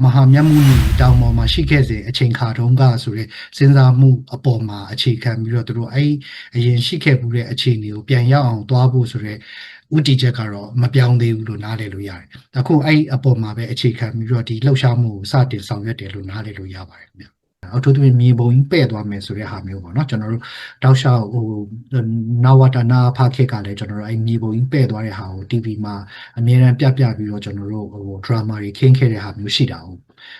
မဟာမြတ်မှုနီတောင်ပေါ်မှာရှိခဲ့စဉ်အချိန်ခါတုန်းကဆိုရဲစဉ်းစားမှုအပေါ်မှာအခြေခံပြီးတော့သူတို့အဲ့အရင်ရှိခဲ့မှုတဲ့အခြေအနေကိုပြန်ရောက်အောင်သွားဖို့ဆိုရဲဥတီချက်ကတော့မပြောင်းသေးဘူးလို့နားလည်လို့ရတယ်။အခုအဲ့အပေါ်မှာပဲအခြေခံပြီးတော့ဒီလှုပ်ရှားမှုကိုစတင်ဆောင်ရွက်တယ်လို့နားလည်လို့ရပါတယ်ခင်ဗျ။ အထူးသဖြင့်မြေပုံကြီးပဲ့သွားမယ်ဆိုတဲ့ဟာမျိုးပေါ့နော်ကျွန်တော်တို့တောက်လျှောက်ဟိုနဝတနာဖခေတ်ကလည်းကျွန်တော်တို့အဲ့မြေပုံကြီးပဲ့သွားတဲ့ဟာကို TV မှာအမြဲတမ်းပြပြပြီးတော့ကျွန်တော်တို့ဟို drama တွေခင်းခဲ့တဲ့ဟာမျိုးရှိတာဟုတ်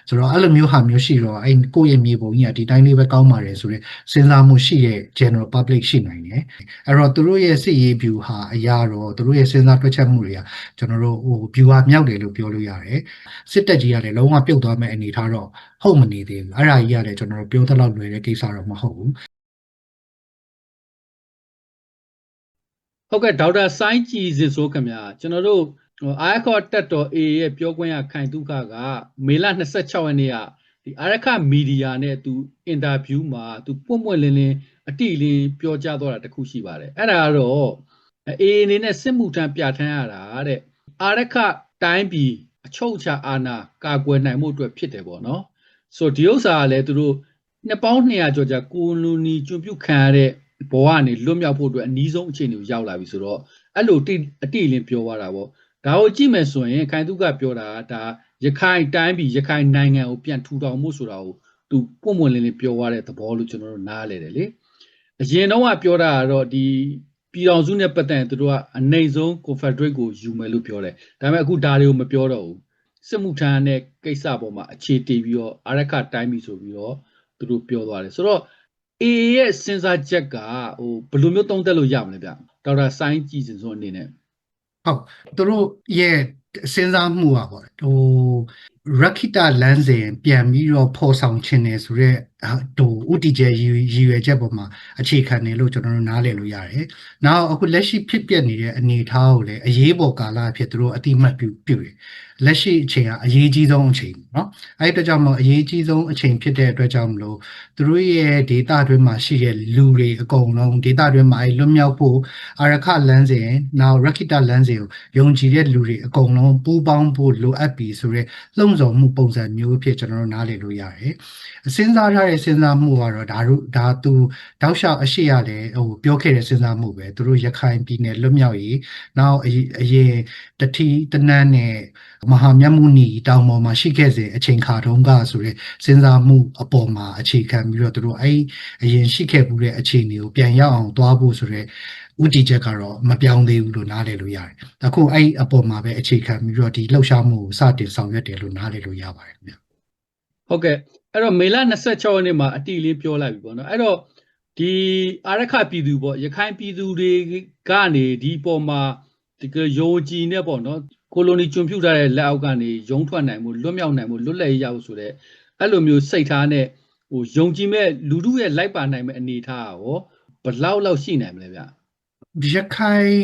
ဆိုတော့အဲ့လိုမျိုးဟာမျိုးရှိတော့အဲ့ကိုယ့်ရဲ့မြေပုံကြီးကဒီတိုင်းလေးပဲကောင်းပါတယ်ဆိုတော့စဉ်းစားမှုရှိတဲ့ general public ရှိနိုင်တယ်အဲ့တော့သူတို့ရဲ့စစ်ရေး view ဟာအရာတော့သူတို့ရဲ့စဉ်းစားတွက်ချက်မှုတွေကကျွန်တော်တို့ဟို view ဟာမြောက်တယ်လို့ပြောလို့ရတယ်စစ်တပ်ကြီးကလည်းလုံးဝပြုတ်သွားမဲ့အနေထားတော့ဟုတ်မနေသေးဘူးအဲ့ဒါကြီးကလည်းကျွန်တော်တို့ပြောသလောက်လွယ်တဲ့ကိစ္စတော့မဟုတ်ဘူးဟုတ်ကဲ့ဒေါက်တာဆိုင်းကြည်စစ်ဆိုခင်ဗျာကျွန်တော်တို့ဟို အာရခတက်တော် A ရဲ့ပြောခွင့်ရခိုင်တုခကမေလ26ရက်နေ့ကဒီအာရခမီဒီယာနဲ့သူအင်တာဗျူးမှာသူပွန့်ပွန့်လင်းလင်းအတိအလင်းပြောကြားသွားတာတခုရှိပါတယ်အဲ့ဒါကတော့ A အနေနဲ့စစ်မှုထမ်းပြဋ္ဌာန်းရတာတဲ့အာရခတိုင်းပြည်အချုပ်အခြာအာဏာကာကွယ်နိုင်မှုအတွက်ဖြစ်တယ်ပေါ့နော်ဆိုဒီဥစ္စာကလည်းသူတို့နှစ်ပေါင်း200ကျော်ကြာကိုလိုနီကျွံပြုတ်ခံရတဲ့ဘဝကနေလွတ်မြောက်ဖို့အတွက်အနည်းဆုံးအခြေအနေကိုရောက်လာပြီဆိုတော့အဲ့လိုတိအတိအလင်းပြောသွားတာပေါ့ ဒါကိုကြည့်မယ်ဆိုရင်ခိုင်သူကပြောတာကဒါရခိုင်တိုင်းပြည်ရခိုင်နိုင်ငံကိုပြန်ထူထောင်မှုဆိုတာကိုသူပုံမှန်လင်းလင်းပြောသွားတဲ့သဘောလို့ကျွန်တော်တို့နားလဲတယ်လေအရင်တော့ကပြောတာကတော့ဒီပြည်တော်စုနဲ့ပတ်သက်ရင်သူတို့ကအနိုင်ဆုံး confederate ကိုယူမယ်လို့ပြောတယ်ဒါပေမဲ့အခုဒါတွေကိုမပြောတော့ဘူးစစ်မှုထမ်းတဲ့ကိစ္စပေါ်မှာအခြေတည်ပြီးတော့အာရခတိုင်းပြည်ဆိုပြီးတော့သူတို့ပြောသွားတယ်ဆိုတော့ A ရဲ့စဉ်းစားချက်ကဟိုဘယ်လိုမျိုးသုံးသပ်လို့ရမလဲဗျဒေါက်တာဆိုင်းကြည်စင်စွန်းအနေနဲ့ ဟုတ်သူတို့ရဲ့စဉ်းစားမှုอ่ะပေါ့ဟိုရခိတလမ်းစဉ်ပြန်ပြီးတော့ဖော်ဆောင်ခြင်းနေဆိုတော့ ဟိုဥတီကျရည်ရည်ရွယ်ချက်ပေါ်မှာအခြေခံနေလို့ကျွန်တော်တို့နားလည်လို့ရတယ်။နောက်အခုလက်ရှိဖြစ်ပျက်နေတဲ့အနေအထားကိုလည်းအရေးပေါ်ကာလအဖြစ်သူတို့အတိမတ်ပြုပြုတယ်။လက်ရှိအချိန်ကအရေးကြီးဆုံးအချိန်เนาะအဲ့ဒီအတွက်ကြောင့်မလို့အရေးကြီးဆုံးအချိန်ဖြစ်တဲ့အတွက်ကြောင့်မလို့သူတို့ရဲ့ data တွင်းမှာရှိတဲ့လူတွေအကုန်လုံး data တွင်းမှာအဲ့လွတ်မြောက်ဖို့အာရခလမ်းစဉ်နောက်ရခိတလမ်းစဉ်ကိုယုံကြည်တဲ့လူတွေအကုန်လုံးပူးပေါင်းဖို့လိုအပ်ပြီဆိုတော့လှုံ့ဆော်မှုပုံစံမျိုးဖြစ်ကျွန်တော်တို့နားလည်လို့ရတယ်။စဉ်းစားထားတဲ့ ဲ့စဉ်းစားမှုကတော့ဒါတို့ဒါသူတောက်လျှောက်အရှိရလည်းဟိုပြောခဲ့တဲ့စဉ်းစားမှုပဲသူတို့ရခိုင်ပြည်နယ်လွတ်မြောက်ရေးနောက်အရင်အရင်တတိတနန်းနဲ့မဟာမြတ်မှုနီတောင်ပေါ်မှာရှိခဲ့စဉ်အချိန်ခါတုန်းကဆိုရဲစဉ်းစားမှုအပေါ်မှာအခြေခံပြီးတော့သူတို့အဲ့အရင်ရှိခဲ့မှုတဲ့အခြေအနေကိုပြန်ရောက်အောင်သွားဖို့ဆိုရဲဥတီချက်ကတော့မပြောင်းသေးဘူးလို့နားလည်လို့ရတယ်။အခုအဲ့အပေါ်မှာပဲအခြေခံပြီးတော့ဒီလှုပ်ရှားမှုကိုစတင်ဆောင်ရွက်တယ်လို့နားလည်လို့ရပါတယ်ခင်ဗျ။ဟုတ်ကဲ့ အဲ့တော့မေလ26ရက်နေ့မှာအတီလေးပြောလိုက်ပြီပေါ့နော်အဲ့တော့ဒီအာရခပြည်သူပေါ့ရခိုင်ပြည်သူတွေကနေဒီပေါ်မှာဒီကယုံကြည်နဲ့ပေါ့နော်ကိုလိုနီကျွံပြူထားတဲ့လက်အောက်ကနေရုံထွက်နိုင်မှုလွတ်မြောက်နိုင်မှုလွတ်လပ်ရအောင်ဆိုတဲ့အဲ့လိုမျိုးစိတ်ထားနဲ့ဟိုယုံကြည်မဲ့လူတို့ရဲ့လိုက်ပါနိုင်မဲ့အနေအထားရောဘယ်လောက်လောက်ရှိနိုင်မလဲဗျရခိုင်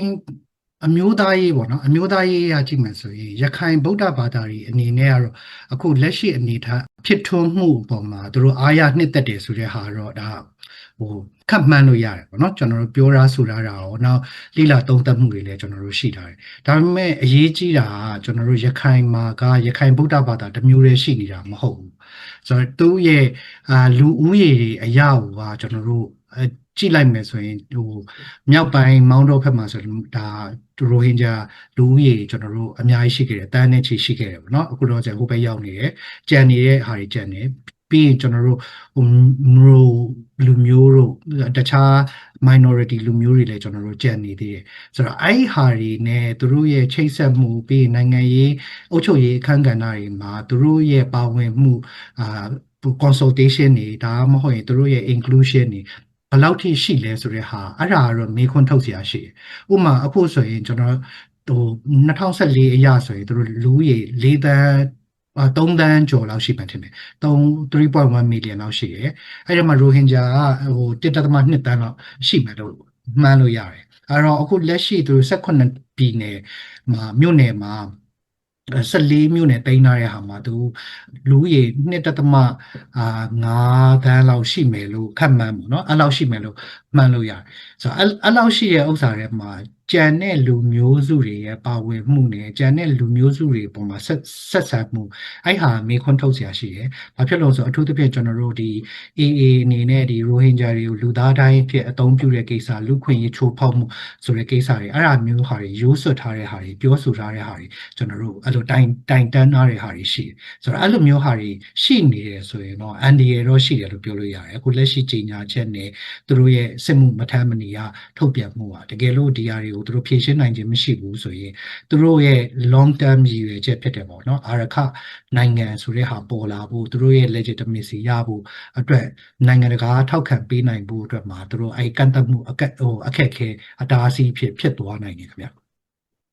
အမျိုးသားရေးပေါ့နော်အမျိုးသားရေးရကြည့်မယ်ဆိုရင်ရခိုင်ဗုဒ္ဓဘာသာတွေအနေနဲ့ကတော့အခုလက်ရှိအနေထားဖြစ်ထွန်းမှုအပေါ်မှာသူတို့အားရနှစ်သက်တယ်ဆိုတဲ့ဟာတော့ဒါဟိုခတ်မှန်းလို့ရတယ်ပေါ့နော်ကျွန်တော်တို့ပြောရဆိုတာတာရောနောက်လိလာသုံးသပ်မှုတွေလည်းကျွန်တော်တို့ရှိထားတယ်ဒါပေမဲ့အရေးကြီးတာကကျွန်တော်တို့ရခိုင်မှာကရခိုင်ဗုဒ္ဓဘာသာတစ်မျိုးတည်းရှိနေတာမဟုတ်ဘူး ဆိုတော့သူ့ရဲ့အာလူဦးရေတွေအရာကိုကကျွန်တော်တို့အဲကြည့်လိုက်မယ်ဆိုရင်ဟိုမြောက်ပိုင်းမောင်းတော့ဖက်မှာဆိုရင်ဒါရိုဟင်ဂျာလူဦးရေကျွန်တော်တို့အများကြီးရှိခဲ့တယ်တန်းနဲ့ချီရှိခဲ့တယ်ပေါ့နော်အခုတော့ကျဟိုဘက်ရောက်နေတယ်ကြံနေတဲ့ဟာတွေကြံနေ ပြီးရင်ကျွန်တော်တို့ဟိုမျိုးလူမျိုးတို့တခြား minority လူမျိုးတွေလည်းကျွန်တော်တို့ကြံနေသေးတယ်ဆိုတော့အဲ့ဒီဟာတွေနဲ့သူတို့ရဲ့ချိတ်ဆက်မှုပြီးရင်နိုင်ငံရေးအုပ်ချုပ်ရေးအခမ်းကဏ္ဍတွေမှာသူတို့ရဲ့ပါဝင်မှုအာ consultation တွေဒါမှမဟုတ်ရင်သူတို့ရဲ့ inclusion တွေဘယ်လောက်ထိရှိလဲဆိုတဲ့ဟာအဲ့ဒါကတော့မေးခွန်းထုတ်စရာရှိတယ်။ဥပမာအခုဆိုရင်ကျွန်တော်ဟို2014အရဆိုရင်သူတို့လူဦးရေ4တန်းအာ 3တန်းကျော်လောက်ရှိမှထင်တယ်။3 3.1 million လောက်ရှိတယ်။အဲ့ဒီမှာရိုဟင်ဂျာကဟို1.2တန်းလောက်ရှိမှလို့မှန်းလို့ရတယ်။အဲ့တော့အခုလက်ရှိသူတို့18ပြည်နယ်မှာမြို့နယ်မှာ14မြို့နယ်တင်ထားတဲ့ဟာမှာသူလူဦးရေ 2. အာ9တန်းလောက်ရှိမယ်လို့ခန့်မှန်းပေါ့နော်အဲ့လောက်ရှိမယ်လို့မှန်းလို့ရတယ်ဆိုတော့အဲ့အဲ့လောက်ရှိတဲ့ဥစ္စာတွေမှာ ကြံတဲ့လူမျိုးစုတွေရဲ့ပါဝင်မှုနဲ့ကြံတဲ့လူမျိုးစုတွေပုံမှာဆက်ဆက်ဆံမှုအဲ့ဟာမေးခွန်းထုတ်စရာရှိတယ်။ဘာဖြစ်လို့ဆိုအထူးသဖြင့်ကျွန်တော်တို့ဒီ AA အနေနဲ့ဒီရိုဟင်ဂျာတွေကိုလူသားတိုင်းဖြစ်အသုံးပြုတဲ့ကိစ္စလူခွင့်ရေးချိုးဖောက်မှုဆိုတဲ့ကိစ္စတွေအဲ့ဒါမျိုးဟာတွေရိုးစွတ်ထားတဲ့ဟာတွေပြောဆိုထားတဲ့ဟာတွေကျွန်တော်တို့အဲ့လိုတိုင်တိုင်တန်းထားတဲ့ဟာတွေရှိတယ်။ဆိုတော့အဲ့လိုမျိုးဟာတွေရှိနေတယ်ဆိုရင်တော့အန်ဒီရတော့ရှိတယ်လို့ပြောလို့ရတယ်။အခုလက်ရှိကြီးညာချက်နဲ့သူတို့ရဲ့စစ်မှုမထမ်းမနေရထုတ်ပြန်မှုဟာတကယ်လို့ဒီဟာတွေကိုသူတို့ဖြေရှင်းနိုင်ခြင်းမရှိဘူးဆိုရင်သူတို့ရဲ့ long term ရည်ရွယ်ချက်ဖြစ်တယ်ပေါ့နော်အာရခနိုင်ငံဆိုတဲ့ဟာပေါ်လာဖို့သူတို့ရဲ့ legitimacy ရဖို့အတွက်နိုင်ငံတကာထောက်ခံပေးနိုင်ဖို့အတွက်မှာသူတို့အဲ့ကန့်သတ်မှုအခက်ဟိုအခက်ခဲအတားအဆီးဖြစ်ဖြစ်သွားနိုင်တယ်ခင်ဗျာ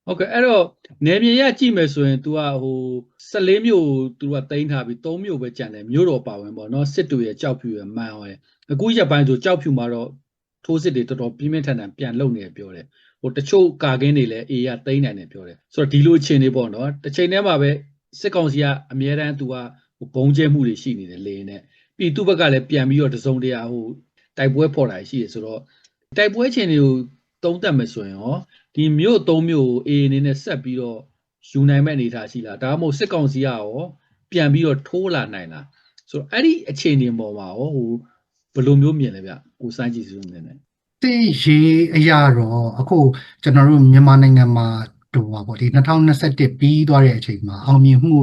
ဟုတ်ကဲ့အဲ့တော့နယ်မြေရကြည့်မယ်ဆိုရင် तू ကဟို14မြို့ तू ကတိန်းထားပြီး3မြို့ပဲကြံတယ်မြို့တော်ပါဝင်ပေါ့နော်စစ်တူရဲ့ကြောက်ဖြူရဲ့မှန်အောင်ရဲ့အခုရက်ပိုင်းဆိုကြောက်ဖြူမှာတော့ထိုးစစ်တွေတော်တော်ပြင်းပြင်းထန်ထန်ပြန်လုံနေတယ်ပြောတယ် ဟိုတချို့ကာကင်းတွေလည်းအေးရတိန်းနိုင်တယ်ပြောတယ်ဆိုတော့ဒီလိုအခြေအနေပေါ့နော်တစ်ချိန်တည်းမှာပဲစစ်ကောင်စီကအမြဲတမ်း तू ကဟိုဘုံကျဲမှုတွေရှိနေတယ်လေနဲ့ပြီးသူ့ဘက်ကလည်းပြန်ပြီးတော့တစုံတရာဟိုတိုက်ပွဲဖော်တာရှိတယ်ဆိုတော့တိုက်ပွဲအခြေအနေကိုသုံးသပ်မယ်ဆိုရင်ရောဒီမြို့သုံးမြို့ကိုအေအနေနဲ့ဆက်ပြီးတော့ယူနိုင်မဲ့အနေအထားရှိလားဒါမှမဟုတ်စစ်ကောင်စီကရောပြန်ပြီးတော့ထိုးလာနိုင်လားဆိုတော့အဲ့ဒီအခြေအနေပေါ်မှာရောဟိုဘယ်လိုမျိုးမြင်လဲဗျကိုစိုင်းကြည့်စုမြင်တယ် သိရေးအရာတော့အခုကျွန်တော်တို့မြန်မာနိုင်ငံမှာတော့ပါပေါ့ဒီ2021ပြီးသွားတဲ့အချိန်မှာအောင်မြင်မှု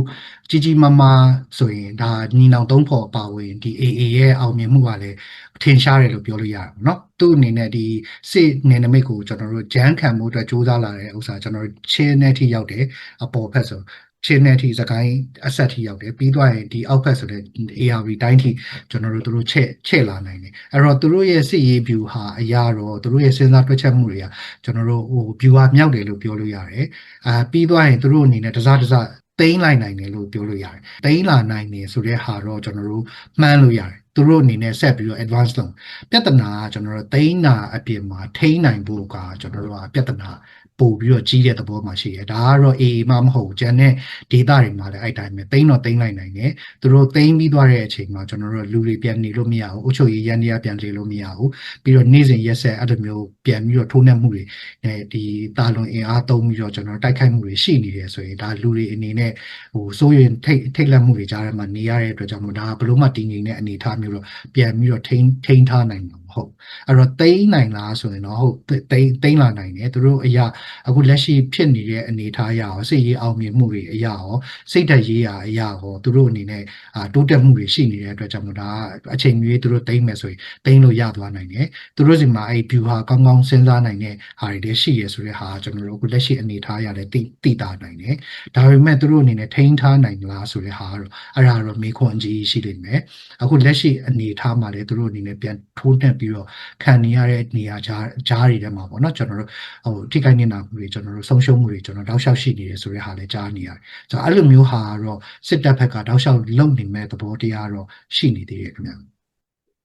ကြီးကြီးမားမားဆိုရင်ဒါညီနောင်သုံးဖို့အပါဝင်ဒီ AA ရဲ့အောင်မြင်မှုကလည်းထင်ရှားတယ်လို့ပြောလို့ရတယ်ပေါ့နော်သူ့အနေနဲ့ဒီစစ်နယ်နိမိတ်ကိုကျွန်တော်တို့ဂျမ်းခံမှုအတွက်စူးစမ်းလာတဲ့ဥစ္စာကျွန်တော်တို့ချင်းနဲ့ထိရောက်တယ်အပေါ်ဖက်ဆို ချင်းနဲ့ထိစကိုင်းအဆက်ထိရောက်တယ်ပြီးသွားရင်ဒီအောက်ဖက်ဆိုတဲ့ ARV တိုင်းထိကျွန်တော်တို့တို့ချက်ချက်လာနိုင်တယ်အဲ့တော့သူတို့ရဲ့စစ်ရေး view ဟာအရာတော့သူတို့ရဲ့စဉ်းစားတွက်ချက်မှုတွေကကျွန်တော်တို့ဟို view ဟာမြောက်တယ်လို့ပြောလို့ရတယ်အာပြီးသွားရင်သူတို့အနေနဲ့တစားတစားတိမ့်လိုက်နိုင်တယ်လို့ပြောလို့ရတယ်။တိမ့်လာနိုင်တယ်ဆိုတဲ့ဟာတော့ကျွန်တော်တို့မှန်းလို့ရတယ်။ သူတို့အနေနဲ့ဆက်ပြီးတော့ advance လုပ်ပြဿနာကကျွန်တော်တို့တိမ့်နာအပြင်မှာထိန်းနိုင်ဖို့ကကျွန်တော်တို့ကပြဿနာပို့ပြီးတော့ကြီးတဲ့သဘောမှာရှိတယ်။ဒါကတော့ AA မှမဟုတ်ဘူး။ကျန်တဲ့ data တွေမှာလည်းအဲ့တိုင်းပဲတိမ့်တော့တိမ့်လိုက်နိုင်တယ်။သူတို့တိမ့်ပြီးသွားတဲ့အချိန်မှာကျွန်တော်တို့လူတွေပြန်နေလို့မရဘူး။အုပ်ချုပ်ရေးရန်တရားပြန်လေလို့မရဘူး။ပြီးတော့နေ့စဉ်ရက်ဆက်အဲ့လိုမျိုးပြန်ပြီးတော့ထိုးနှက်မှုတွေအဲဒီတာလွန်အင်အားသုံးပြီးတော့ကျွန်တော်တိုက်ခိုက်မှုတွေရှိနေတယ်ဆိုရင်ဒါလူတွေအနေနဲ့ဟိုစိုးရင်ထိတ်ထိတ်လက်မှုတွေကြားထဲမှာနေရတဲ့အတွက်ကြောင့်မို့ဒါကဘလို့မှတည်ငြိမ်တဲ့အနေအထားမျိုးတော့ပြန်ပြီးတော့ထိန်းထိန်းထားနိုင်မှာမ ဟုတ်အဲ့တော့တိမ့်နိုင်လားဆိုရင်တော့ဟုတ်တိမ့်တိမ့်လာနိုင်တယ်သူတို့အရာအခုလက်ရှိဖြစ်နေတဲ့အနေအထားအရရောစိတ်ရေးအောင်မြင်မှုတွေအရာရောစိတ်ဓာတ်ရေးရာအရာရောသူတို့အနေနဲ့အာတိုးတက်မှုတွေရှိနေတဲ့အတွက်ကြောင့်မို့ဒါကအချိန်ကြီးသူတို့တိမ့်မယ်ဆိုရင်တိမ့်လို့ရသွားနိုင်တယ်သူတို့စီမှာအဲ့ view ဟာကောင်းကောင်းစဉ်းစားနိုင်တဲ့ဟာတွေလည်းရှိရဆိုတဲ့ဟာကျွန်တော်တို့အခုလက်ရှိအနေအထားအရလည်းသိသိတာနိုင်တယ်ဒါပေမဲ့သူတို့အနေနဲ့ထိန်းထားနိုင်လားဆိုတဲ့ဟာကတော့အဲ့ဒါတော့မေခွန်အကြီးရှိလိမ့်မယ်အခုလက်ရှိအနေအထားမှာလည်းသူတို့အနေနဲ့ပြန်ထိုးနှက်ပြီးတော့ခံနေရတဲ့နေရာကြားကြားတွေထဲမှာပေါ့နော်ကျွန်တော်တို့ဟိုထိခိုက်နေတာမှုတွေကျွန်တော်တို့ဆုံးရှုံးမှုတွေကျွန်တော်တောက်လျှောက်ရှိနေတယ်ဆိုတဲ့ဟာလည်းကြားနေရတယ်ဆိုတော့အဲ့လိုမျိုးဟာကတော့စစ်တပ်ဘက်ကတောက်လျှောက်လုံနေမဲ့သဘောတရားတော့ရှိနေသေးတယ်ခင်ဗျာ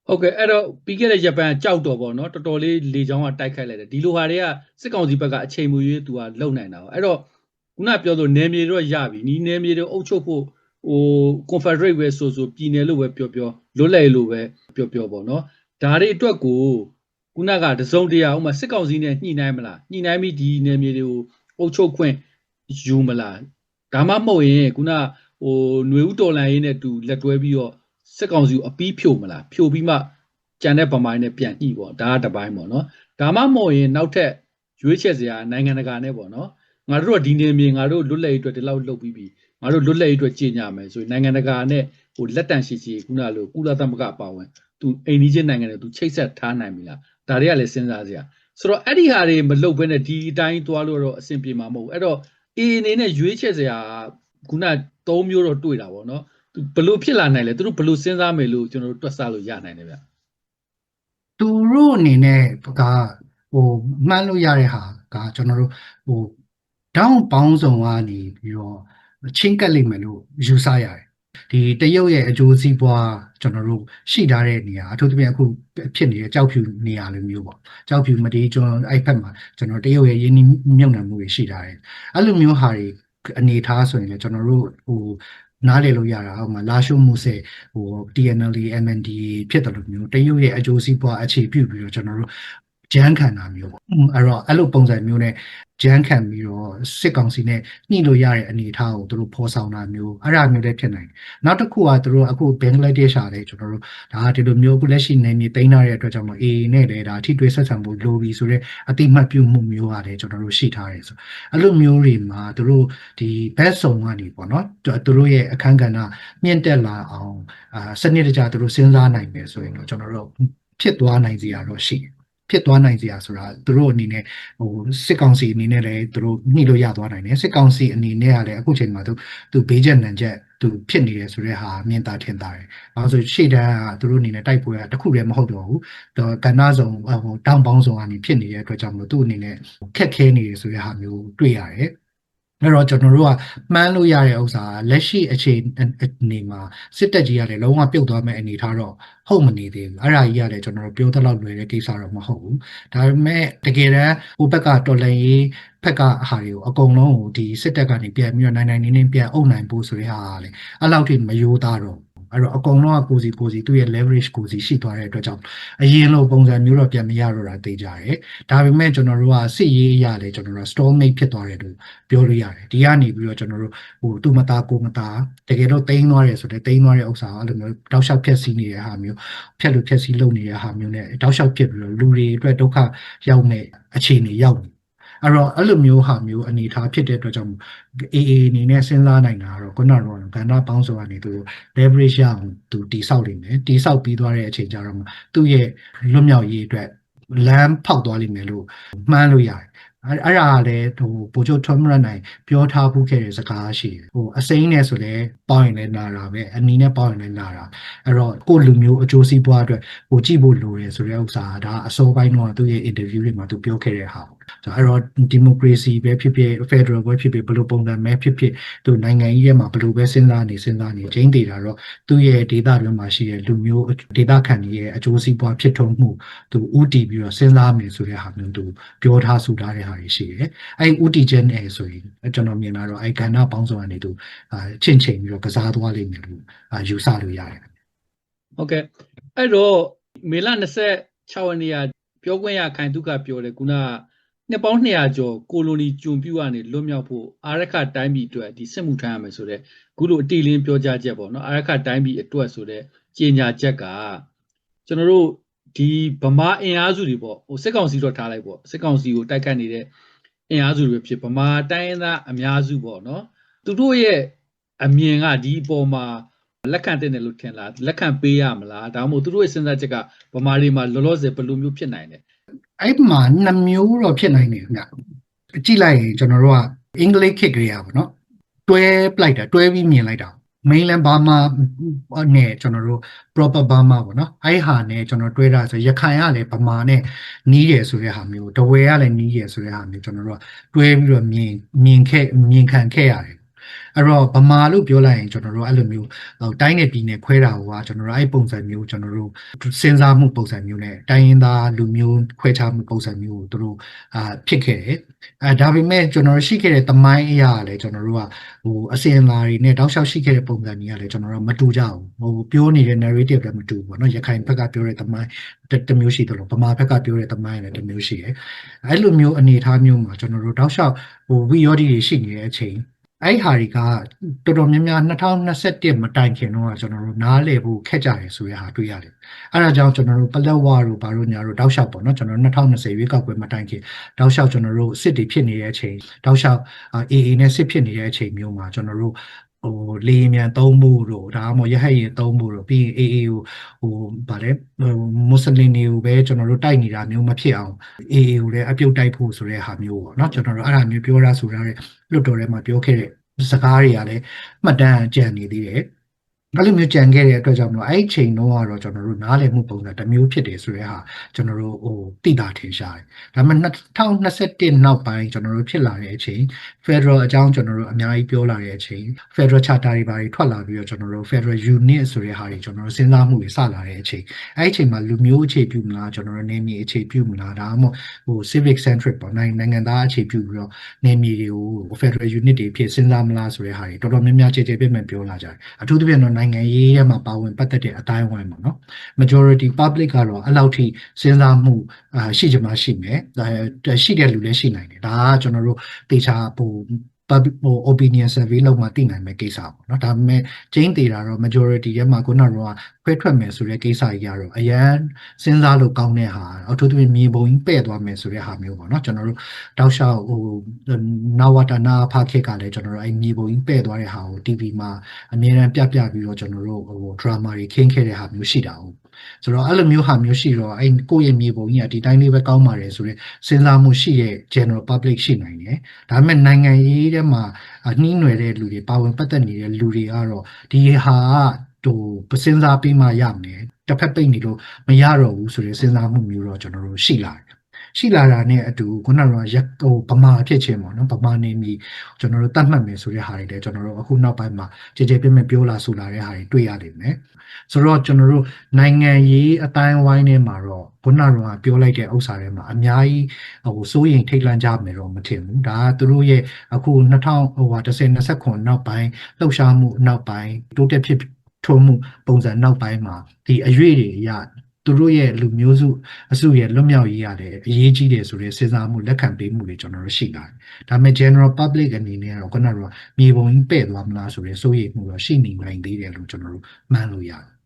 ဟုတ်ကဲ့အဲ့တော့ပြီးခဲ့တဲ့ဂျပန်ကကြောက်တော့ပေါ့နော်တော်တော်လေးလေချောင်းကတိုက်ခိုက်လိုက်တယ်ဒီလိုဟာတွေကစစ်ကောင်စီဘက်ကအချိန်မူရေးသူကလုံနိုင်တာပေါ့အဲ့တော့ခုနပြောဆိုနယ်မြေတော့ရပြီဒီနယ်မြေတွေအုပ်ချုပ်ဖို့ဟို confederate ပဲဆိုဆိုပြည်နယ်လို့ပဲပြောပြောလွတ်လပ်လို့ပဲပြောပြောပေါ့နော် ဒါတွေအတွက်ကိုခုနကတစုံတရာဥမာစစ်ကောင်စီနဲ့ညှိနှိုင်းမလားညှိနှိုင်းပြီးဒီနယ်မြေတွေကိုအုပ်ချုပ်ခွင့်ယူမလားဒါမှမဟုတ်ရင်ခုနဟိုຫນွေဥတော်လန်ရေးနဲ့တူလက်တွဲပြီးတော့စစ်ကောင်စီကိုအပီးဖြိုမလားဖြိုပြီးမှကြံတဲ့ဗမိုင်းနဲ့ပြန်ညှိပေါ့ဒါကတစ်ပိုင်းပေါ့နော်ဒါမှမဟုတ်ရင်နောက်ထပ်ရွေးချယ်စရာနိုင်ငံတကာနဲ့ပေါ့နော်ငါတို့ကဒီနေမြေငါတို့လွတ်လပ်ရေးအတွက်ဒီလောက်လုပ်ပြီးပြီငါတို့လွတ်လပ်ရေးအတွက်ကြီးညာမယ်ဆိုရင်နိုင်ငံတကာနဲ့ဟိုလက်တန့်ရှိရှိခုနလိုကုလသမဂ္ဂအပါဝင် သူအိမ်နီးချင်းနိုင်ငံတွေသူချိတ်ဆက်ထားနိုင်ပြီလားဒါတွေကလည်းစဉ်းစားစရာဆိုတော့အဲ့ဒီဟာတွေမလုပ်ဘဲနဲ့ဒီအတိုင်းသွားလို့တော့အဆင်ပြေမှာမဟုတ်ဘူးအဲ့တော့အေးအနေနဲ့ရွေးချယ်စရာခုန၃မျိုးတော့တွေ့တာပေါ့နော်သူဘလို့ဖြစ်လာနိုင်လဲသူတို့ဘလို့စဉ်းစားမယ်လို့ကျွန်တော်တို့တွက်ဆလို့ရနိုင်တယ်ဗျသူတို့အနေနဲ့ကဟိုမှန်းလို့ရတဲ့ဟာကကျွန်တော်တို့ဟိုတောင်းပေါင်းစုံကနေပြီးတော့ချင်းကပ်လိမ့်မယ်လို့ယူဆရတယ် ဒီတရုတ်ရဲ့အကျိုးစီးပွားကျွန်တော်တို့ရှိထားတဲ့နေရာအထူးသဖြင့်အခုဖြစ်နေတဲ့ကြောက်ဖြူနေရာလိုမျိုးပေါ့ကြောက်ဖြူမတေးကျွန်းအဲ့ဖက်မှာကျွန်တော်တရုတ်ရဲ့ရင်းနှီးမြှုပ်နှံမှုတွေရှိထားတယ်အဲ့လိုမျိုးဟာတွေအနေထားဆိုရင်လည်းကျွန်တော်တို့ဟိုနားလေလို့ရတာဟိုမှာလာရှုမှုစေဟို TNL MND ဖြစ်တယ်လို့မျိုးတရုတ်ရဲ့အကျိုးစီးပွားအခြေပြုပြီးတော့ကျွန်တော်တို့ ဂျမ်းခံတာမျိုးပေါ့อืมအဲ့တော့အဲ့လိုပုံစံမျိုးနဲ့ဂျမ်းခံပြီးတော့စစ်ကောင်စီနဲ့ညှိလို့ရတဲ့အနေအထားကိုသူတို့ဖော်ဆောင်တာမျိုးအဲ့ဒါမျိုးလည်းဖြစ်နိုင်တယ်နောက်တစ်ခုကသူတို့အခုဘင်္ဂလားဒေ့ရှ်ဟာလည်းကျွန်တော်တို့ဒါဒီလိုမျိုးအခုလက်ရှိနေမြေတိန်းထားတဲ့အတွက်ကြောင့်မို့ AA နဲ့လည်းဒါထိတွေ့ဆက်ဆံဖို့လိုပြီဆိုတော့အတိမတ်ပြုမှုမျိုးကလည်းကျွန်တော်တို့ရှိထားတယ်ဆိုအဲ့လိုမျိုးတွေမှာသူတို့ဒီဘက်ဆောင်ကနေပေါ့နော်သူသူတို့ရဲ့အခန်းကဏ္ဍမြင့်တက်လာအောင်အာစနစ်တကျသူတို့စဉ်းစားနိုင်မယ်ဆိုရင်တော့ကျွန်တော်တို့ဖြစ်သွားနိုင်စီရတော့ရှိတယ် ဖြစ်သွားနိုင်စရာဆိုတာသူတို့အနေနဲ့ဟိုစစ်ကောင်စီအနေနဲ့လည်းသူတို့ညှိလို့ရသွားနိုင်တယ်စစ်ကောင်စီအနေနဲ့ကလည်းအခုချိန်မှာသူသူဘေးချက်နံချက်သူဖြစ်နေတယ်ဆိုတဲ့ဟာမြင်သာထင်သာတယ်။ဘာလို့ဆိုရှေ့တန်းကသူတို့အနေနဲ့တိုက်ပွဲကတခုတည်းမဟုတ်တော့ဘူး။တော့ကဏ္ဍဆောင်ဟိုတောင်ပေါင်းဆောင်ကနေဖြစ်နေတဲ့အတွက်ကြောင့်မလို့သူ့အနေနဲ့ခက်ခဲနေတယ်ဆိုတဲ့ဟာမျိုးတွေ့ရတယ်။ အဲ့တော့ကျွန်တော်တို့ကမှန်းလို့ရတဲ့ဥစ္စာကလက်ရှိအခြေအနေမှာစစ်တပ်ကြီးကလည်းလုံးဝပြုတ်သွားမဲ့အနေထားတော့ဟုတ်မနေသေးဘူးအဲ့ဒါကြီးကလည်းကျွန်တော်တို့ပြောသလောက်လွယ်တဲ့ကိစ္စတော့မဟုတ်ဘူးဒါပေမဲ့တကယ်တမ်းဟိုဘက်ကတော်လှန်ရေးဘက်ကဟာတွေကိုအကုန်လုံးကိုဒီစစ်တပ်ကနေပြန်ပြီးတော့နိုင်နိုင်နေနေပြန်အုပ်နိုင်ဖို့ဆိုတဲ့ဟာကလည်းအဲ့လောက်ထိမယိုးသားတော့ အဲ့တော့အကုန်လုံးကကိုစီကိုစီသူ့ရဲ့ leverage ကိုစီရှိသွားတဲ့အတွက်ကြောင့်အရင်လိုပုံစံမျိုးတော့ပြန်မရတော့တာသိကြတယ်။ဒါပေမဲ့ကျွန်တော်တို့ကစစ်ရေးအရလည်းကျွန်တော်တို့ stallmate ဖြစ်သွားတယ်လို့ပြောလို့ရတယ်။ဒီကနေပြီးတော့ကျွန်တော်တို့ဟိုသူမသားကိုမသားတကယ်တော့တိန်းသွားတယ်ဆိုတော့တိန်းသွားတဲ့ဥစ္စာကအဲ့လိုမျိုးတောက်လျှောက်ဖြက်စီးနေတဲ့ဟာမျိုးဖြက်လို့ဖြက်စီးလုပ်နေတဲ့ဟာမျိုးနဲ့တောက်လျှောက်ဖြစ်ပြီးတော့လူတွေအတွက်ဒုက္ခရောက်နေအခြေအနေရောက်နေ အဲ့တော့အဲ့လိုမျိုးဟာမျိုးအနေအထားဖြစ်တဲ့အတွက်ကြောင့် AA အနေနဲ့စဉ်းစားနိုင်တာကတော့ခုနကတော့ကဏ္ဍပေါင်းစုံကနေသူ leverage ရအောင်သူတိဆောက်လိမ့်မယ်တိဆောက်ပြီးသွားတဲ့အချိန်ကျတော့သူ့ရဲ့လွတ်မြောက်ရေးအတွက်လမ်းဖောက်သွားလိမ့်မယ်လို့မှန်းလို့ရတယ်အဲ့အဲ့ဒါကလည်းဟိုပိုချိုထွန်းမရနိုင်ပြောထားဖို့ခဲ့တဲ့စကားရှိတယ်ဟိုအစိမ်းနဲ့ဆိုလည်းပေါင်းရင်လည်းနာတာပဲအနီနဲ့ပေါင်းရင်လည်းနာတာအဲ့တော့ကိုယ့်လူမျိုးအကျိုးစီးပွားအတွက်ဟိုကြည့်ဖို့လိုတယ်ဆိုတဲ့ဥစ္စာဒါအစောပိုင်းတော့သူ့ရဲ့ interview တွေမှာသူပြောခဲ့တဲ့ဟာပေါ့ဆို အဲ့တော့ဒီမိုကရေစီပဲဖြစ်ဖြစ် Federal ပဲဖြစ်ဖြစ်ဘယ်လိုပုံစံပဲဖြစ်ဖြစ်သူနိုင်ငံကြီးရဲ့မှာဘယ်လိုပဲစဉ်းစားနေစဉ်းစားနေချင်းတည်တာတော့သူ့ရဲ့ဒေတာတွေမှာရှိတဲ့လူမျိုးဒေတာခံတွေရဲ့အကျိုးစီးပွားဖြစ်ထွန်းမှုသူဥတီပြီးတော့စဉ်းစားမယ်ဆိုတဲ့ဟာမျိုးသူပြောထားဆိုထားတဲ့ဟာတွေရှိတယ်အဲ့ဥတီချက်နဲ့ဆိုရင်ကျွန်တော်မြင်လာတော့အဲ့ကဏ္ဍပေါင်းစုံကနေသူအာချင့်ချိန်ပြီးတော့ကစားသွားလိမ့်မယ်လို့အာယူဆလို့ရတယ်ဟုတ်ကဲ့အဲ့တော့မေလ26ရက်နေ့ကပြောခွင့်ရခိုင်တုကပြောတယ်ခုနက နှစ်ပေါင်း200ကျော်ကိုလိုနီကျွန်ပြုကနေလွတ်မြောက်ဖို့အာရခတိုင်းပြည်အတွက်ဒီစစ်မှုထမ်းရမယ်ဆိုတော့ခုလိုအတီလင်းပြောကြားချက်ပေါ့နော်အာရခတိုင်းပြည်အတွက်ဆိုတော့ကြေညာချက်ကကျွန်တော်တို့ဒီဗမာအင်အားစုတွေပေါ့ဟိုစစ်ကောင်စီတော့ထားလိုက်ပေါ့စစ်ကောင်စီကိုတိုက်ခတ်နေတဲ့အင်အားစုတွေဖြစ်ဗမာတိုင်းရင်းသားအများစုပေါ့နော်သူတို့ရဲ့အမြင်ကဒီအပေါ်မှာလက်ခံတဲ့တယ်လို့ထင်လားလက်ခံပေးရမလားဒါမှမဟုတ်သူတို့ရဲ့စဉ်းစားချက်ကဗမာတွေမှာလောလောဆယ်ဘယ်လိုမျိုးဖြစ်နိုင်လဲ အဲ့မှာနှမျိုးတော့ဖြစ်နိုင်တယ်ခင်ဗျကြည့်လိုက်ရင်ကျွန်တော်တို့ကအင်္ဂလိပ်ခေတ်ကလေးอ่ะဗောနော်တွဲပလိုက်တာတွဲပြီးမြင်လိုက်တာ mainland Burma နဲ့ကျွန်တော်တို့ proper Burma ပေါ့နော်အဲ့ဟာနဲ့ကျွန်တော်တွဲတာဆိုရခိုင်ကလည်းဗမာနဲ့နီးရယ်ဆိုတဲ့ဟာမျိုးတဝဲကလည်းနီးရယ်ဆိုတဲ့ဟာမျိုးကျွန်တော်တို့ကတွဲပြီးတော့မြင်မြင်ခဲ့မြင်ခံခဲ့ရတယ် အဲ့တော့ဗမာလို့ပြောလိုက်ရင်ကျွန်တော်တို့အဲ့လိုမျိုးဟိုတိုင်းနယ်ပြည်နယ်ခွဲတာဟိုကကျွန်တော်တို့အဲ့ပုံစံမျိုးကျွန်တော်တို့စဉ်းစားမှုပုံစံမျိုးနဲ့တိုင်းရင်းသားလူမျိုးခွဲခြားမှုပုံစံမျိုးကိုတို့အာဖြစ်ခဲ့တယ်အဲဒါပေမဲ့ကျွန်တော်တို့ရှိခဲ့တဲ့တမိုင်းအရာကလည်းကျွန်တော်တို့ကဟိုအစင်လာတွေနဲ့တောက်လျှောက်ရှိခဲ့တဲ့ပုံစံကြီးကလည်းကျွန်တော်တို့မတူကြဘူးဟိုပြောနေတဲ့ narrative လည်းမတူဘူးပေါ့နော်ရခိုင်ဘက်ကပြောတဲ့တမိုင်းတစ်မျိုးရှိတယ်လို့ဗမာဘက်ကပြောတဲ့တမိုင်းလည်းတစ်မျိုးရှိတယ်အဲ့လိုမျိုးအနေအထားမျိုးမှာကျွန်တော်တို့တောက်လျှောက်ဟိုဝီယောဒီတွေရှိနေတဲ့အချိန် အဲ့ဟာတွေကတော်တော်များများ2021မတိုင်ခင်တော့ကျွန်တော်တို့နားလည်ဖို့ခက်ကြတယ်ဆိုရဟာတွေ့ရတယ်။အဲဒါကြောင့်ကျွန်တော်တို့ပလက်ဝါတို့ဘာလို့ညာတို့တောက်လျှောက်ပေါ့နော်ကျွန်တော်တို့2020ရွေးကောက်ပွဲမတိုင်ခင်တောက်လျှောက်ကျွန်တော်တို့စစ်တွေဖြစ်နေတဲ့အချိန်တောက်လျှောက် AA နဲ့စစ်ဖြစ်နေတဲ့အချိန်မျိုးမှာကျွန်တော်တို့ ဟိုလေယာဉ်မြန်သုံးဖို့တို့ဒါမှမဟုတ်ရဟတ်ယာဉ်သုံးဖို့တို့ပြီးရင် AA ကိုဟိုဗါလဲမွတ်စလင်တွေကိုပဲကျွန်တော်တို့တိုက်နေတာမျိုးမဖြစ်အောင် AA ကိုလည်းအပြုတ်တိုက်ဖို့ဆိုတဲ့ဟာမျိုးပေါ့နော်ကျွန်တော်တို့အဲ့ဒါမျိုးပြောရဆိုတာတဲ့လွတ်တော်ထဲမှာပြောခဲ့တဲ့စကားတွေကလည်းမှတ်တမ်းကြံနေသေးတယ် အဲ့လိုမျိုးကြံခဲ့တဲ့အတွက်ကြောင့်မလို့အဲ့ဒီချိန်တော့ကတော့ကျွန်တော်တို့နားလည်မှုပုံစံတစ်မျိုးဖြစ်တယ်ဆိုတဲ့ဟာကျွန်တော်တို့ဟိုသိတာထင်ရှားတယ်ဒါပေမဲ့2021နောက်ပိုင်းကျွန်တော်တို့ဖြစ်လာတဲ့အချိန် Federal အကြောင်းကျွန်တော်တို့အများကြီးပြောလာတဲ့အချိန် Federal Charter တွေဘာတွေထွက်လာပြီးတော့ကျွန်တော်တို့ Federal Unit ဆိုတဲ့ဟာတွေကျွန်တော်တို့စဉ်းစားမှုတွေစလာတဲ့အချိန်အဲ့ဒီအချိန်မှာလူမျိုးအခြေပြုမလားကျွန်တော်တို့နေမြေအခြေပြုမလားဒါမှမဟုတ်ဟို civic centric ပေါ့နိုင်နိုင်ငံသားအခြေပြုပြီးတော့နေမြေတွေကို Federal Unit တွေဖြစ်စဉ်းစားမလားဆိုတဲ့ဟာတွေတော်တော်များများခြေခြေပြည့်ပြည့်ပြောလာကြတယ်အထူးသဖြင့်တော့နိုင်ငံနိုင်ငံရေးထဲမှာပါဝင်ပတ်သက်တဲ့အတိုင်းအဝိုင်းပေါ့နော် majority public ကတော့အဲ့လောက်ထိစဉ်းစားမှုအာရှိကြမှာရှိမယ်ဒါရှိတဲ့လူလည်းရှိနိုင်တယ်ဒါကကျွန်တော်တို့တေချာဟို public ဟို opinion survey လောက်မှသိနိုင်မယ့်ကိစ္စပေါ့နော်ဒါပေမဲ့ change သေးတာတော့ majority ထဲမှာခုနကတော့ခွဲထွက်မယ်ဆိုတဲ့ကိစ္စကြီးကတော့အရန်စဉ်းစားလို့ကောင်းတဲ့ဟာအထူးသဖြင့်မြေပုံကြီးပဲ့သွားမယ်ဆိုတဲ့ဟာမျိုးပေါ့နော်ကျွန်တော်တို့တောက်လျှောက်ဟိုနဝတနာဖခေတ်ကလည်းကျွန်တော်တို့အဲ့မြေပုံကြီးပဲ့သွားတဲ့ဟာကို TV မှာအမြဲတမ်းပြပြပြီးတော့ကျွန်တော်တို့ဟို drama တွေခင်းခဲ့တဲ့ဟာမျိုးရှိတာဟုတ် ဆိုတော့အဲ့လိုမျိုးဟာမျိုးရှိတော့အဲ့ကိုယ့်ရဲ့မြေပုံကြီးကဒီတိုင်းလေးပဲကောင်းပါတယ်ဆိုတော့စဉ်းစားမှုရှိတဲ့ general public ရှိနိုင်တယ်ဒါပေမဲ့နိုင်ငံရေးထဲမှာနှီးနွယ်တဲ့လူတွေပါဝင်ပတ်သက်နေတဲ့လူတွေကတော့ဒီဟာကဟိုပစင်းစားပြီးမှရမယ်တစ်ဖက်ပိတ်နေလို့မရတော့ဘူးဆိုတဲ့စဉ်းစားမှုမျိုးတော့ကျွန်တော်တို့ရှိလာတယ် ရှိလာတာနဲ့အတူခုနကရက်ဟိုဗမာဖြစ်ချင်းပေါ့နော်ဗမာနေမီကျွန်တော်တို့တတ်မှတ်မယ်ဆိုတဲ့ဟာတွေလည်းကျွန်တော်တို့အခုနောက်ပိုင်းမှာကြည်ကြဲပြည့်မဲ့ပြောလာဆိုလာတဲ့ဟာတွေတွေ့ရလိမ့်မယ်ဆိုတော့ကျွန်တော်တို့နိုင်ငံရေးအတိုင်းဝိုင်းထဲမှာတော့ခုနကပြောလိုက်တဲ့ဥစ္စာတွေမှာအများကြီးဟိုစိုးရင်ထိတ်လန့်ကြမယ်တော့မထင်ဘူးဒါကသူတို့ရဲ့အခု2000ဟိုဟာ1029နောက်ပိုင်းလှုပ်ရှားမှုနောက်ပိုင်းတိုးတက်ဖြစ်ထုံးမှုပုံစံနောက်ပိုင်းမှာဒီအရွေတွေအရ သူတို့ရဲ့လူမျိုးစုအစုရဲ့လွတ်မြောက်ရေးရတယ်အရေးကြီးတယ်ဆိုတဲ့စဉ်းစားမှုလက်ခံပေးမှုတွေကျွန်တော်တို့ရှိလာတယ်။ဒါပေမဲ့ general public အနေနဲ့ကတော့ခုနကတော့မြေပုံကြီးပဲ့သွားမလားဆိုတဲ့စိုးရိမ်မှုတော့ရှိနေနိုင်သေးတယ်လို့ကျွန်တော်တို့မှန်းလို့ရတယ်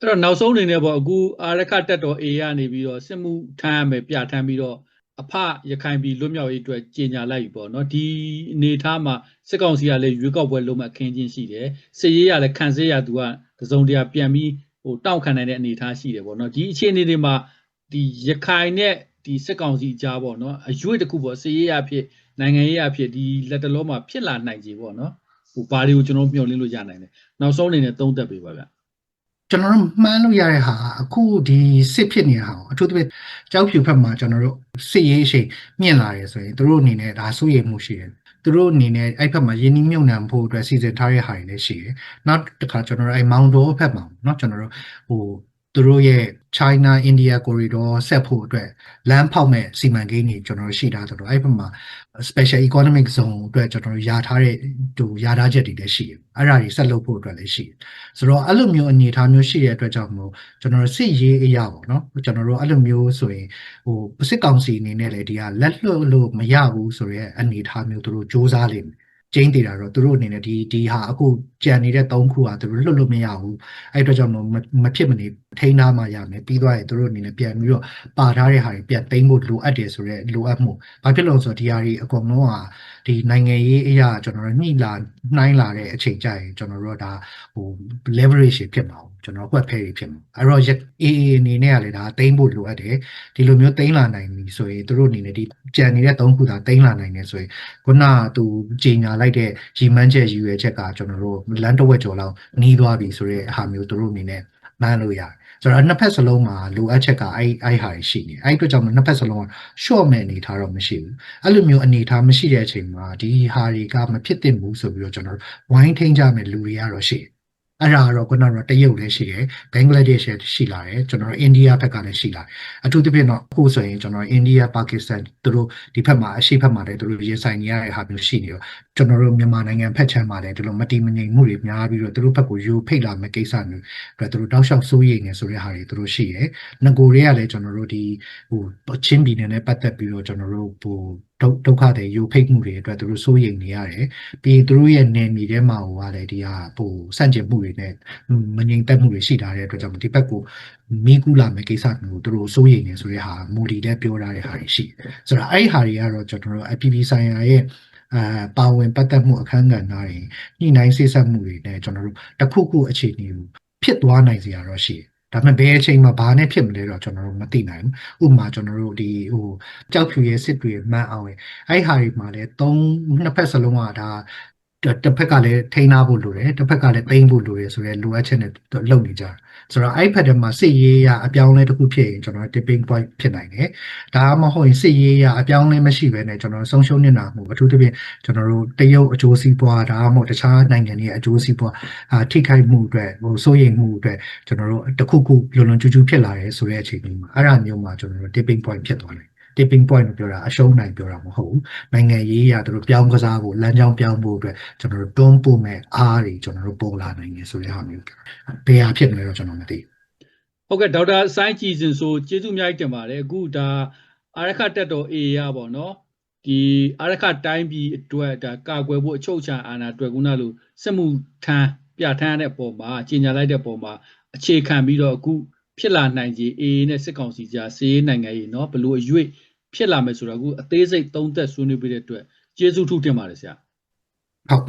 အဲ့တော့နောက်ဆုံးအနေနဲ့ပေါ့အခုအာရခတက်တော် A ကနေပြီးတော့စစ်မှုထမ်းရမယ်ပြထမ်းပြီးတော့အဖရခိုင်ပြည်လွတ်မြောက်ရေးအတွက်ကြေညာလိုက်ပြီပေါ့နော်ဒီအနေထားမှာစစ်ကောင်စီကလည်းရွေးကောက်ပွဲလုံးမဲ့ခင်းချင်းရှိတယ်စစ်ရေးရလည်းခံစစ်ရသူကတစုံတရာပြန်ပြီး ဟိုတောက်ခံနိုင်တဲ့အနေထားရှိတယ်ပေါ့နော်ဒီအခြေအနေတွေမှာဒီရခိုင်နဲ့ဒီစစ်ကောင်စီကြားပေါ့နော်အရွေ့တစ်ခုပေါ့စစ်ရေးရဖြစ်နိုင်ငံရေးရဖြစ်ဒီလက်တလုံးမှာဖြစ်လာနိုင်ကြီးပေါ့နော်ဟိုဘာတွေကိုကျွန်တော်မျှော်လင့်လို့ရနိုင်တယ်နောက်ဆုံးအနေနဲ့သုံးသပ်ပေးပါဗျကျွန်တော်တို့မှန်းလို့ရတဲ့ဟာအခုဒီစစ်ဖြစ်နေတဲ့ဟာကိုအထူးသဖြင့်ကြောက်ဖြူဖက်မှာကျွန်တော်တို့စစ်ရေးရှိန်မြင့်လာတယ်ဆိုရင်တို့အနေနဲ့ဒါစိုးရိမ်မှုရှိတယ် သူတို့အနေနဲ့အဲ့ဖက်မှာယင်းနှမြုံနှံဖို့အတွက်စီစဉ်ထားတဲ့ဟာတွေလည်းရှိတယ်။နောက်တစ်ခါကျွန်တော်တို့အဲ့မောင်တော်ဖက်မှာเนาะကျွန်တော်တို့ဟို သူတို့ရဲ့ China India corridor ဆက်ဖို့အတွက်လမ်းဖောက်မဲ့စီမံကိန်းတွေကျွန်တော်တို့ရှိထားတယ်တော့အဲ့ဘက်မှာ special economic zone အတွက်ကျွန်တော်တို့ယာထားတဲ့ဟိုယာထားချက်တွေလည်းရှိတယ်။အဲ့ဒါတွေဆက်လုပ်ဖို့အတွက်လည်းရှိတယ်။ဆိုတော့အဲ့လိုမျိုးအနေအထားမျိုးရှိတဲ့အတွက်ကြောင့်မို့ကျွန်တော်တို့စစ်ရေးအရာပေါ့နော်ကျွန်တော်တို့အဲ့လိုမျိုးဆိုရင်ဟိုစစ်ကောင်စီအနေနဲ့လည်းဒီကလက်လွတ်လို့မရဘူးဆိုရဲအနေအထားမျိုးသူတို့စ조사လိမ့်မယ် ကျင်းတည်တာတော့သူတို့အနေနဲ့ဒီဒီဟာအခုကြံနေတဲ့၃ခုဟာသူတို့လွတ်လို့မရဘူးအဲ့အတွက်ကြောင့်မဖြစ်မနေထိန်းထားမှရမယ်ပြီးသွားရင်သူတို့အနေနဲ့ပြန်ပြီးတော့ပါထားတဲ့ဟာတွေပြန်သိမ်းဖို့လိုအပ်တယ်ဆိုတော့လိုအပ်မှုဘာဖြစ်လို့ဆိုတော့ဒီဟာတွေအကုန်လုံးဟာဒီနိုင်ငံရေးအရာကျွန်တော်တို့ညှိလာနှိုင်းလာတဲ့အချိန်ကြရင်ကျွန်တော်တို့ကဒါဟို leverage ဖြစ်မှာ ကျွန်တော်ကွက်ဖဲတွေဖြစ်မှာအဲ့တော့ AA အနေနဲ့ကလည်းဒါတိမ့်ဖို့လိုအပ်တယ်ဒီလိုမျိုးတိမ့်လာနိုင်ပြီဆိုရင်သူတို့အနေနဲ့ဒီကြံနေတဲ့၃ခုသာတိမ့်လာနိုင်တယ်ဆိုရင်ခုနကသူကြီးညာလိုက်တဲ့ရီမန်းချက်ရည်ရွယ်ချက်ကကျွန်တော်တို့လမ်းတစ်ဝက်ကျော်လောက်နီးသွားပြီဆိုတဲ့ဟာမျိုးသူတို့အနေနဲ့မှန်းလို့ရတယ်ဆိုတော့နှစ်ဖက်စလုံးမှာလိုအပ်ချက်ကအဲ့အဲ့ဟာရှိနေအဲ့အတွက်ကြောင့်နှစ်ဖက်စလုံးက short မဲ့အနေထားတော့မရှိဘူးအဲ့လိုမျိုးအနေထားမရှိတဲ့အချိန်မှာဒီဟာတွေကမဖြစ်သင့်ဘူးဆိုပြီးတော့ကျွန်တော်တို့ဝိုင်းထိန်ကြမယ်လူတွေကတော့ရှိတယ် အဲ့ဒါကတော့ခုနကတော့တရုတ်လည်းရှိတယ်ဘင်္ဂလားဒေ့ရှ်လည်းရှိလာတယ်ကျွန်တော်တို့အိန္ဒိယဘက်ကလည်းရှိလာတယ်အထူးသဖြင့်တော့အခုဆိုရင်ကျွန်တော်အိန္ဒိယပါကစ္စတန်သူတို့ဒီဘက်မှာအရှေ့ဘက်မှာလည်းသူတို့ရင်ဆိုင်နေရတဲ့ဟာမျိုးရှိနေတော့ကျွန်တော်တို့မြန်မာနိုင်ငံဖက်ချမ်းမှာလည်းဒီလိုမတိမငြိမ်မှုတွေများပြီးတော့သူတို့ဘက်ကိုယူဖိတ်လာမယ့်ကိစ္စမျိုးအတွက်သူတို့တောက်လျှောက်စိုးရိမ်နေဆိုတဲ့ဟာတွေသူတို့ရှိတယ်ငကိုတွေကလည်းကျွန်တော်တို့ဒီဟိုချင်းပြည်နယ်နဲ့ပတ်သက်ပြီးတော့ကျွန်တော်တို့ဟို ဒုဒုက္ခတွေယူဖိတ်မှုတွေအတွက်သူတို့စိုးရိမ်နေရတယ်ပြီးရင်သူတို့ရဲ့နယ်မြေထဲမှာဟိုကလည်းဒီဟာဟိုစန့်ကျင်မှုတွေနဲ့မငြိမ်သက်မှုတွေရှိထားတဲ့အတွက်ကြောင့်ဒီဘက်ကိုမိကူလာမယ့်ကိစ္စမျိုးသူတို့စိုးရိမ်နေဆိုတဲ့ဟာမူဒီလည်းပြောထားတဲ့ဟာတွေရှိတယ်ဆိုတော့အဲ့ဒီဟာတွေကတော့ကျွန်တော်တို့ IPP ဆိုင်ရာရဲ့အာပါဝင်ပတ်သက်မှုအခန်းကဏ္ဍတွေညှိနှိုင်းစိတ်ဆက်မှုတွေနဲ့ကျွန်တော်တို့တစ်ခုခုအခြေအနေကိုဖြစ်သွားနိုင်စရာတော့ရှိတယ် ဒါပေမဲ့ဘယ်အချိန်မှာဘာနဲ့ဖြစ်မလဲတော့ကျွန်တော်တို့မသိနိုင်ဘူးဥပမာကျွန်တော်တို့ဒီဟိုကြောက်ဖြူရဲ့စစ်တွေမှန်းအောင်ရင်အဲ့ဟာတွေမှာလည်းသုံးနှစ်ဖက်စလုံးကဒါ တစ်ဖက်ကလည်းထိန်းထားဖို့လိုတယ်တစ်ဖက်ကလည်းပိန်းဖို့လိုတယ်ဆိုရဲလိုအပ်ချက်နဲ့လုပ်နေကြတာဆိုတော့အဲ့ဖက်တမှာစစ်ရေးရအပြောင်းလဲတစ်ခုဖြစ်ရင်ကျွန်တော် tipping point ဖြစ်နိုင်တယ်ဒါမှမဟုတ်ရင်စစ်ရေးရအပြောင်းလဲမရှိဘဲနဲ့ကျွန်တော်ဆုံးရှုံးနေတာမှုအထူးသဖြင့်ကျွန်တော်တို့တရုတ်အကျိုးစီးပွားဒါမှမဟုတ်တခြားနိုင်ငံတွေအကျိုးစီးပွားအာထိခိုက်မှုအတွက်ဟိုစိုးရိမ်မှုအတွက်ကျွန်တော်တို့တစ်ခုခုလွန်လွန်ကျူးကျူးဖြစ်လာတယ်ဆိုတဲ့အခြေအနေမှာအဲ့ဒါမျိုးမှာကျွန်တော်တို့ tipping point ဖြစ်သွားတယ် tipping point လို့ပြောတာအရှုံးနိုင်ပြောတာမဟုတ်ဘူးနိုင်ငံရေးအရာသူတို့ပြောင်းကစားဖို့လမ်းကြောင်းပြောင်းဖို့အတွက်ကျွန်တော်တို့တွန်းပို့မဲ့အားတွေကျွန်တော်တို့ပေါ်လာနိုင်တယ်ဆိုတဲ့ဟာမျိုးဘယ်ဟာဖြစ်မလဲတော့ကျွန်တော်မသိဘူးဟုတ်ကဲ့ဒေါက်တာစိုင်းကြည်စင်ဆိုကျေးဇူးအများကြီးတင်ပါတယ်အခုဒါအာရခတက်တော် A ရပါတော့ဒီအာရခတိုင်းပြည်အတွက်ဒါကာကွယ်ဖို့အချုပ်အခြာအာဏာအတွက်ခုနလိုစစ်မှုထမ်းပြဋ္ဌာန်းတဲ့ပုံမှာကြီးညာလိုက်တဲ့ပုံမှာအခြေခံပြီးတော့အခု ဖြစ်လာနိုင်ခြေ A နဲ့စစ်ကောင်စီကြားစီးရေးနိုင်ငံရေးเนาะဘလို့အရွေ့ဖြစ်လာမယ်ဆိုတော့အခုအသေးစိတ်သုံးသက်ဆွေးနွေးပေးတဲ့အတွက်ကျေးဇူးထူးတင်ပါတယ်ဆရာ ဟုတ်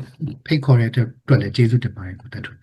ဖိတ်ခေါ်တဲ့အတွက်လည်းကျေးဇူးတင်ပါတယ်ကိုတက်ထွန်း